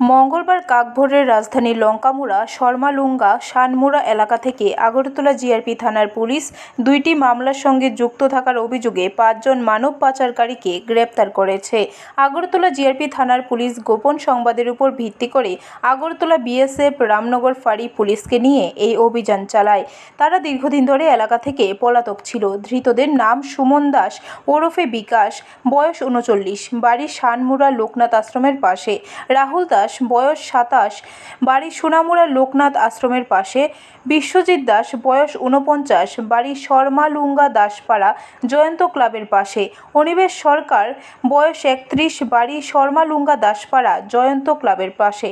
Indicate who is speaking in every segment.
Speaker 1: মঙ্গলবার কাকভোরের রাজধানী লঙ্কামুড়া, শর্মালুঙ্গা, শানমুড়া এলাকা থেকে আগরতলা জিআরপি থানার পুলিশ দুইটি মামলার সঙ্গে যুক্ত থাকার অভিযোগে পাঁচজন মানব পাচারকারীকে গ্রেপ্তার করেছে। আগরতলা জিআরপি থানার পুলিশ গোপন সংবাদের উপর ভিত্তি করে আগরতলা বিএসএফ রামনগর ফাঁড়ি পুলিশকে নিয়ে এই অভিযান চালায়। তারা দীর্ঘদিন ধরে এলাকা থেকে পলাতক ছিল। ধৃতদের নাম সুমন দাস, ওরফে বিকাশ, বয়স উনচল্লিশ, বাড়ি শানমুড়া লোকনাথ আশ্রমের পাশে। রাহুল দাস বয়স সাতাশ, বাড়ি সোনামুড়া লোকনাথ আশ্রমের পাশে। বিশ্বজিৎ দাস, বয়স ঊনপঞ্চাশ, বাড়ি শর্মালুঙ্গা দাসপাড়া, জয়ন্ত ক্লাবের পাশে। অনিবেশ সরকার, বয়স একত্রিশ, বাড়ি শর্মালুঙ্গা দাসপাড়া, জয়ন্ত ক্লাবের পাশে।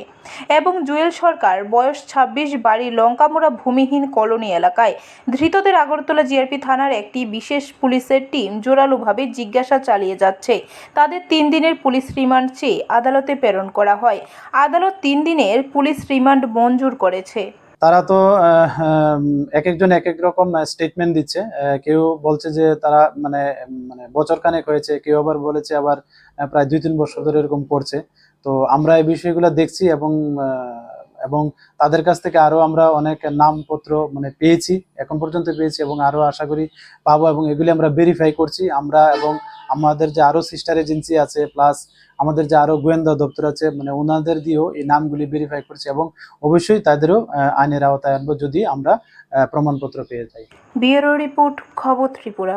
Speaker 1: এবং জুয়েল সরকার, বয়স ছাব্বিশ, বাড়ি লঙ্কামোড়া ভূমিহীন কলোনি এলাকায়। ধৃতদের আগরতলা জিআরপি থানার একটি বিশেষ পুলিশের টিম জোরালোভাবে জিজ্ঞাসা চালিয়ে যাচ্ছে। তাদের তিন দিনের পুলিশ রিমান্ড চেয়ে আদালতে প্রেরণ করা হয়। আদালত তিন দিনের পুলিশ রিমান্ড মঞ্জুর করেছে।
Speaker 2: তারা তো এক একজন এক এক রকম স্টেটমেন্ট দিচ্ছে। কেউ বলছে যে তারা মানে মানে বছর খানেক হয়েছে, কেউ আবার বলেছে আবার প্রায় দুই তিন বছর ধরে এরকম করছে। তো আমরা এই বিষয়গুলো দেখছি এবং এবং তাদের কাছ থেকে আরও আমরা অনেক নামপত্র মানে পেয়েছি, এখন পর্যন্ত পেয়েছি এবং আরও আশা করি পাবো এবং এগুলি আমরা ভেরিফাই করছি। আমরা এবং আমাদের যে আরও সিস্টার এজেন্সি আছে প্লাস আমাদের যে আরও গোয়েন্দা দপ্তর আছে মানে ওনাদের দিয়েও এই নামগুলি ভেরিফাই করছি এবং অবশ্যই তাদেরও আইনের আওতায় আনব যদি আমরা প্রমাণপত্র পেয়ে যাই।
Speaker 1: ব্যুরো রিপোর্ট খবর ত্রিপুরা।